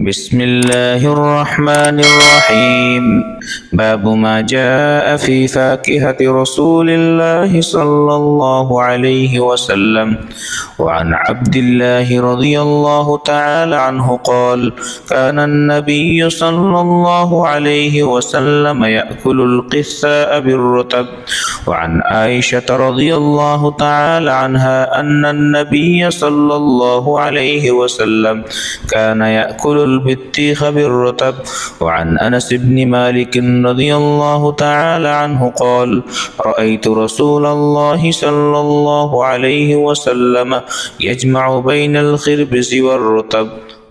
بسم الله الرحمن الرحيم باب ما جاء في فاكهة رسول الله صلى الله عليه وسلم وعن عبد الله رضي الله تعالى عنه قال كان النبي صلى الله عليه وسلم يأكل القثاء بالرتب وعن عائشة رضي الله تعالى عنها أن النبي صلى الله عليه وسلم كان يأكل البطيخ بالرتب وعن أنس بن مالك رضي الله تعالى عنه قال رأيت رسول الله صلى الله عليه وسلم يجمع بين الخربز والرتب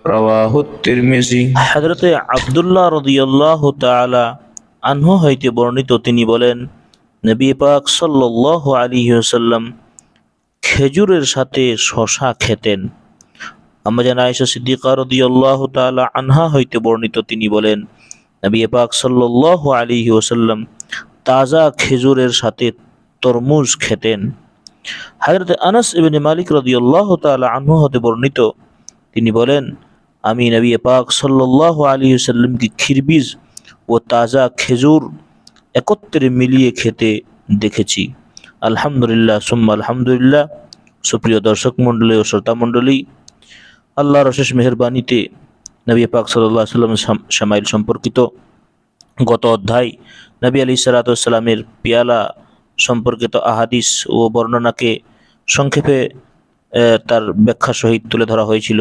رواه الترمذي হজরতে আবদুল্লাহ রদিয়াল্লাহ তালা আনহু হইতে বর্ণিত তিনি বলেন নবী পাক সাল্লাহ আলী সাল্লাম খেজুরের সাথে শশা খেতেন আমাজান আয়েশা সিদ্দিকা রদিয়াল্লাহ তালা আনহা হইতে বর্ণিত, তিনি বলেন, নবী পাক সাল্লাহ আলী ওসাল্লাম তাজা খেজুরের সাথে তরমুজ খেতেন। হজরত আনাস ইবনে মালিক রদিয়াল্লাহ তালা আনহু হতে বর্ণিত, তিনি বলেন, আমি নবী পাক সাল্লাহ আলী সাল্লামকে খিরবিজ ও তাজা খেজুর একত্রে মিলিয়ে খেতে দেখেছি। আলহামদুলিল্লাহ, সুম্মা আলহামদুলিল্লাহ। সুপ্রিয় দর্শক মণ্ডলী ও শ্রোতা মণ্ডলী আল্লাহর অশেষ মেহরবানিতে নবী পাক সাল্লাহ সাল্লাম সামাইল সম্পর্কিত গত অধ্যায় নবী আলী সালাতামের পিয়ালা সম্পর্কিত আহাদিস ও বর্ণনাকে সংক্ষেপে তার ব্যাখ্যা সহিত তুলে ধরা হয়েছিল।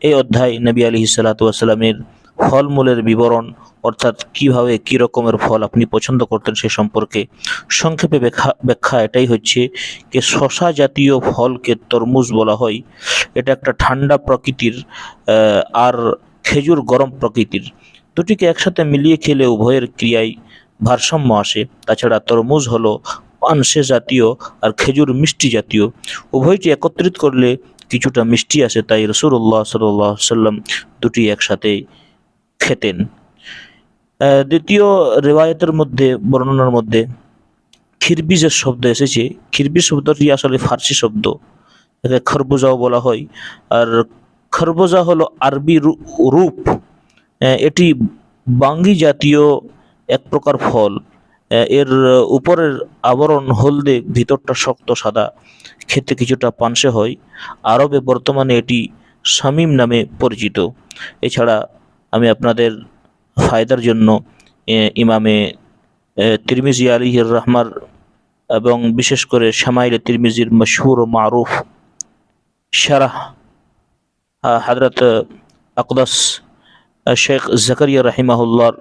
এই অধ্যায় নবী আলী সাল্লাতামের ফলমূলের বিবরণ, অর্থাৎ কীভাবে কি রকমের ফল আপনি পছন্দ করতেন সে সম্পর্কে সংক্ষেপে ব্যাখ্যা ব্যাখ্যা এটাই হচ্ছে যে শশা জাতীয় ফলকে তরমুজ বলা হয়। এটা একটা ঠান্ডা প্রকৃতির আর খেজুর গরম প্রকৃতির। দুটিকে একসাথে মিলিয়ে খেলে উভয়ের ক্রিয়ায় ভারসাম্য আসে। তাছাড়া তরমুজ হলো পানসে জাতীয় আর খেজুর মিষ্টি জাতীয়। উভয়টি একত্রিত করলে কিছুটা মিষ্টি আসে, তাই রসুল্লাহ সাল্লাহ সাল্লাম দুটি একসাথে খেতেন। দ্বিতীয় রেওয়ায়তের মধ্যে, বর্ণনার মধ্যে খিরবিজের শব্দ এসেছে। খিরবিজ শব্দটি আসলে ফার্সি শব্দ, একে খরবুজাও বলা হয়। আর খরবুজা হলো আরবি রূপ। এটি বাঙ্গি জাতীয় এক প্রকার ফল। এর উপরের আবরণ হলদে, ভিতরটা শক্ত সাদা, খেতে কিছুটা পানসে হয়। আরবে বর্তমানে এটি শামিম নামে পরিচিত। এছাড়া আপনাদের ফায়দার জন্য ইমামে তিরমিজি আলিহির রহমার এবং বিশেষ করে শামাইল তিরমিজির মশহুর ও মারুফ শারাহ হজরত আকদাস শেখ জাকারিয়া রাহিমাহুল্লার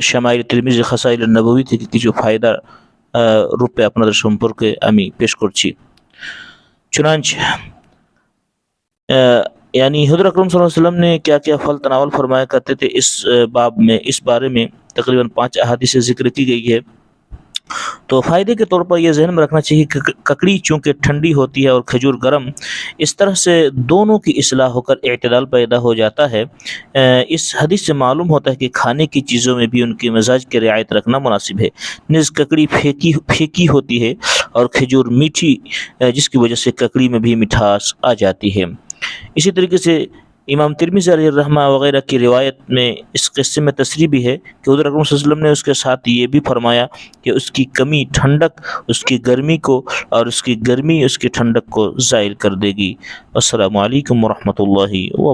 শামাইল তিরমিজি খাসাইল নবী থেকে কিছু ফায়দা রূপে আপনাদের সম্পর্কে আমি পেশ করছি। یعنی حضر اکرم صلی اللہ علیہ وسلم نے کیا کیا پھل تناول فرمایا کرتے تھے، اس باب میں، اس بارے میں تقریباً پانچ احادیث ذکر کی گئی ہے تو فائدے کے طور پر یہ ذہن میں رکھنا چاہیے کہ ککڑی چونکہ ٹھنڈی ہوتی ہے اور کھجور گرم، اس طرح سے دونوں کی اصلاح ہو کر اعتدال پیدا ہو جاتا ہے۔ اس حدیث سے معلوم ہوتا ہے کہ کھانے کی چیزوں میں بھی ان کے مزاج کی رعایت رکھنا مناسب ہے۔ نز ککڑی پھیکی پھیکی ہوتی ہے اور کھجور میٹھی جس کی وجہ سے ککڑی میں بھی مٹھاس آ جاتی ہے۔ اسی طریقے سے امام ترمیز علیہ الرحمہ وغیرہ کی روایت میں اس قصے میں تصریح بھی ہے کہ حضور اکرم صلی اللہ علیہ وسلم نے اس کے ساتھ یہ بھی فرمایا کہ اس کی کمی ٹھنڈک، اس کی گرمی کو اور اس کی گرمی اس کی ٹھنڈک کو زائل کر دے گی۔ السلام علیکم ورحمۃ اللہ وبرکاتہ۔